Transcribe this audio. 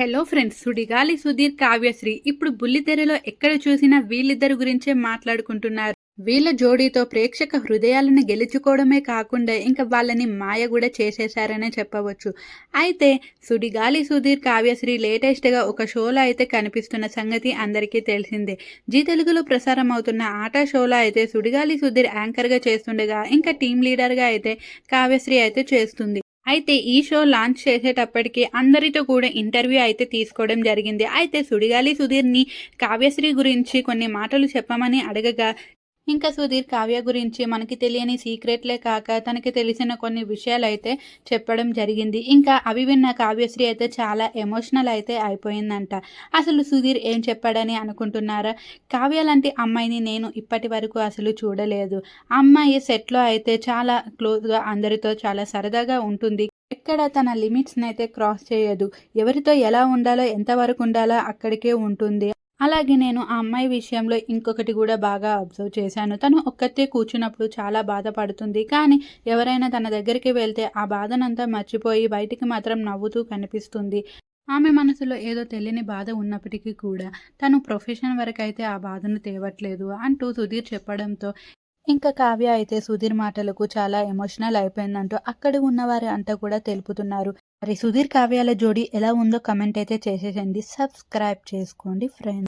Hello friends Sudigali Sudheer Kavyasri. ఇప్పుడు బుల్లితెరలో ఎక్కడ చూసినా వీళ్ళిద్దరి గురించే మాట్లాడుకుంటున్నారు. వీళ్ళ జోడీతో ప్రేక్షక హృదయాలను గెలుచుకోవడమే కాకుండా ఇంకా వాళ్ళని మాయ కూడా చేసేశారనే చెప్పవచ్చు. అయితే సుడిగాలి సుధీర్ కావ్యశ్రీ లేటెస్ట్గా ఒక షోలో అయితే కనిపిస్తున్న సంగతి అందరికీ తెలిసిందే. జీ తెలుగులో ప్రసారం అవుతున్న ఆట షోలో అయితే సుడిగాలి సుధీర్ యాంకర్గా చేస్తుండగా ఇంకా టీం లీడర్గా అయితే కావ్యశ్రీ అయితే చేస్తుంది. అయితే ఈ షో లాంచ్ చేసేటప్పటికి అందరితో కూడా ఇంటర్వ్యూ అయితే తీసుకోవడం జరిగింది. అయితే సుడిగాలి సుధీర్ని కావ్యశ్రీ గురించి కొన్ని మాటలు చెప్పమని అడగగా ఇంకా సుధీర్ కావ్య గురించి మనకి తెలియని సీక్రెట్లే కాక తనకి తెలిసిన కొన్ని విషయాలు అయితే చెప్పడం జరిగింది. ఇంకా అవి విన్న కావ్యశ్రీ అయితే చాలా ఎమోషనల్ అయితే అయిపోయిందంట. అసలు సుధీర్ ఏం చెప్పాడని అనుకుంటున్నారా? కావ్య లాంటి అమ్మాయిని నేను ఇప్పటి వరకు అసలు చూడలేదు. అమ్మాయి సెట్లో అయితే చాలా క్లోజ్గా అందరితో చాలా సరదాగా ఉంటుంది. ఎక్కడ తన లిమిట్స్ని అయితే క్రాస్ చేయదు. ఎవరితో ఎలా ఉండాలో ఎంతవరకు ఉండాలో అక్కడికే ఉంటుంది. అలాగే నేను ఆ అమ్మాయి విషయంలో ఇంకొకటి కూడా బాగా అబ్జర్వ్ చేశాను. తను ఒక్కతే కూర్చున్నప్పుడు చాలా బాధపడుతుంది. కానీ ఎవరైనా తన దగ్గరికి వెళ్తే ఆ బాధనంతా మర్చిపోయి బయటికి మాత్రం నవ్వుతూ కనిపిస్తుంది. ఆమె మనసులో ఏదో తెలియని బాధ ఉన్నప్పటికీ కూడా తను ప్రొఫెషన్ వరకు అయితే ఆ బాధను తేవట్లేదు అంటూ సుధీర్ చెప్పడంతో ఇంకా కావ్య అయితే సుధీర్ మాటలకు చాలా ఎమోషనల్ అయిపోయిందంటూ అక్కడ ఉన్నవారు అంతా కూడా తెలుపుతున్నారు. మరి సుధీర్ కావ్యాల జోడి ఎలా ఉందో కమెంట్ అయితే చేసేసండి సబ్స్క్రైబ్ చేసుకోండి ఫ్రెండ్స్